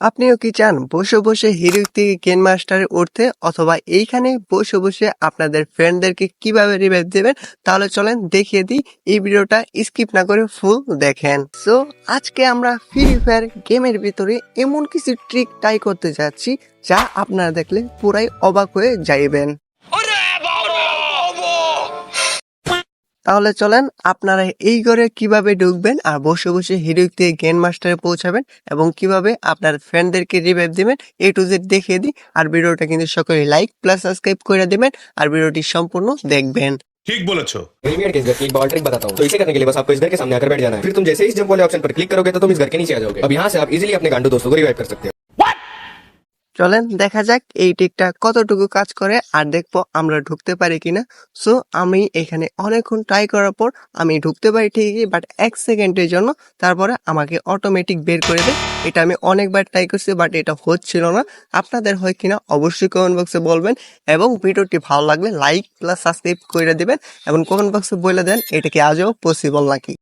আপনিও কি চান বসে বসে হিরো থেকে গেম মাস্টারে উঠতে অথবা এইখানে বসে বসে আপনাদের ফ্রেন্ডদেরকে কীভাবে রিভাইভ দেবেন? তাহলে চলেন দেখিয়ে দিই এই ভিডিওটা স্কিপ না করে ফুল দেখেন। সো আজকে আমরা ফ্রি ফায়ার গেমের ভিতরে এমন কিছু ট্রিক ট্রাই করতে যাচ্ছি, যা আপনারা দেখলে পুরাই অবাক হয়ে যাইবেন। তাহলে চলেন আপনারা এই ঘরে কিভাবে ঢুকবেন আর বসে বসে হিরোইক থেকে গেম মাস্টারে পৌঁছাবেন এবং কিভাবে আপনার ফ্রেন্ডদেরকে রিভাইভ দিবেন এ টু জেড দেখিয়ে দিই আর ভিডিওটা কিন্তু সকলে লাইক প্লাস সাবস্ক্রাইব করে দিবেন আর ভিডিওটি সম্পূর্ণ দেখবেন ঠিক বলেছো हेलमेट के इस घर की एक बॉल ट्रिक बताता हूँ तो इसे करने के लिए बस आपको इस घर के सामने आकर बैठ जाना है फिर तुम जैसे ही इस जंप वाले ऑप्शन पर क्लिक करोगे तो तुम इस घर के नीचे आ जाओगे अब यहाँ से आप इजीली अपने गांडू दोस्तों को रिवाइव कर सकते हो চলেন, দেখা যাক এই টিকটা কতটুকু কাজ করে আর দেখব আমরা ঢুকতে পারি কিনা। সো, আমি এখানে অনেকক্ষণ ট্রাই করার পর আমি ঢুকতে পারি ঠিকই বাট এক সেকেন্ডের জন্য তারপরে আমাকে অটোমেটিক বের করে দেয় এটা আমি অনেকবার ট্রাই করছি বাট এটা হচ্ছিল না। আপনাদের হয় কিনা অবশ্যই কমেন্ট বক্সে বলবেন এবং ভিডিওটি ভালো লাগলে লাইক প্লাস সাবস্ক্রাইব করে দেবেন এবং কমেন্ট বক্সে বলে দেন, এটা কি আজও পসিবল নাকি?